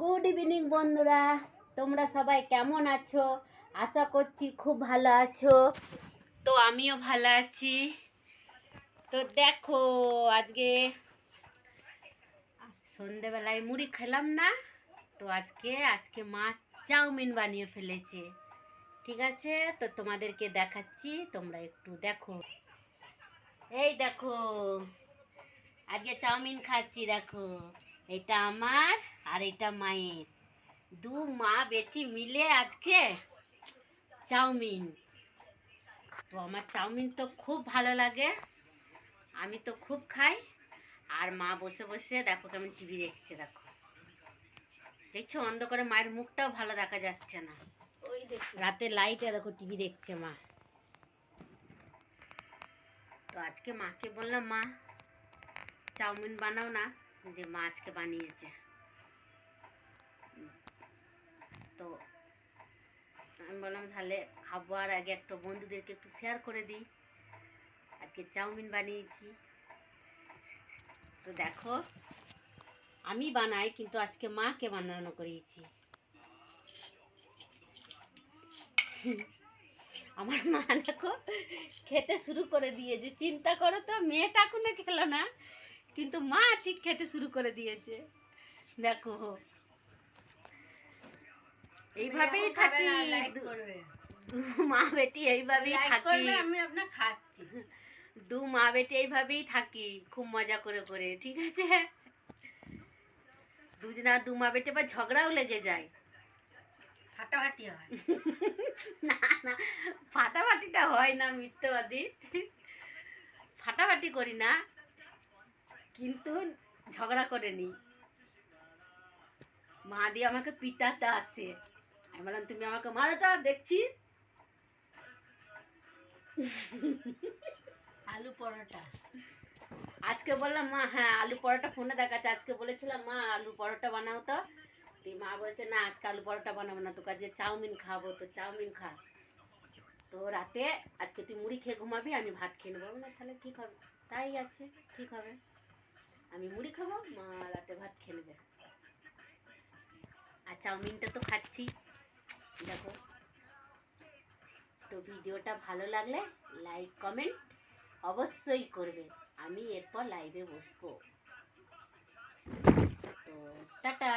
Good evening বন্ধুরা। তোমরা সবাই কেমন আছো? আশা করছি খুব ভালো আছো। তো আমিও ভালো আছি। তো দেখো, আজকে সন্ধেবেলায় মুড়ি খেলাম না। তো আজকে আজকে মা চাউমিন বানিয়ে ফেলেছে। ঠিক আছে? তো তোমাদেরকে দেখাচ্ছি, তোমরা একটু দেখো। এই দেখো, আজকে চাউমিন খাচ্ছি, দেখো। এটা আমার আর এটা মায়ের। দু মা বেটি মিলে আজকে চাউমিন। তো আমার চাউমিন তো খুব ভালো লাগে। আমি তো খুব খাই। আর মা বসে বসে দেখো কেমন টিভি দেখছে দেখো। দেখছ অন্ধকারে মায়ের মুখটাও ভালো দেখা যাচ্ছে না। ওই দেখো। রাতে লাইটে দেখো টিভি দেখছে মা। তো আজকে মাকে বললাম মা চাউমিন বানাও না। যে মা আজকে বানিয়েছে। তো আমি বললাম, তাহলে খাবার আগে একটা বন্ধুদেরকে একটু শেয়ার করে দিই। আজকে চাউমিন বানিয়েছি। তো দেখো, আমি বানাই কিন্তু আজকে মাকে বানানো করিয়েছি আমার মা দেখো, খেতে শুরু করে দিয়েছে। চিন্তা করো তো, মেয়েটা এখনও খেলো না। কিন্তু মা ঠিক খেতে শুরু করে দিয়েছে। দেখো। এইভাবেই থাকি। মা বেটি এইভাবেই থাকি। আমি আপনার খাচ্ছি। দু মা বেটি এইভাবেই থাকি খুব মজা করে করে ঠিক আছে? দুজনা দু মা বেটি ঝগড়াও লেগে যায়। ফাটাফাটি হয়। না না ফাটাফাটিটা হয় না মিথ্যবাদী। ফাটাফাটি করি না। কিন্তু ঝগড়া করে নি। মা দিয়ে আমাকে পিটাতে আসে। আমি বললাম তুমি আমাকে মারো তো দেখছি। আলু পরোটা। আজকে বললাম মা হ্যাঁ আলু পরোটা ফোনে দেখাচ্ছে। আজকে বলেছিলাম মা আলু পরোটা বানাও তো। তুই মা বলছে না আজকে আলু পরোটা বানাবো না তোকে আজকে চাউমিন খাব তো চাউমিন খা। তো রাতে আজকে তুই মুড়ি খেয়ে ঘুমাবি আমি ভাত খেয়ে নেব। না তাহলে ঠিক হবে। তাই আছে ঠিক হবে। আমি মুড়ি খাব, মা রাতে ভাত খেয়ে নেবে। আর চাউমিনটা তো খাচ্ছি। দেখো, তো ভিডিওটা ভালো লাগলে লাইক, কমেন্ট অবশ্যই করবে। আমি এরপর লাইভে বসবো। তো টাটা!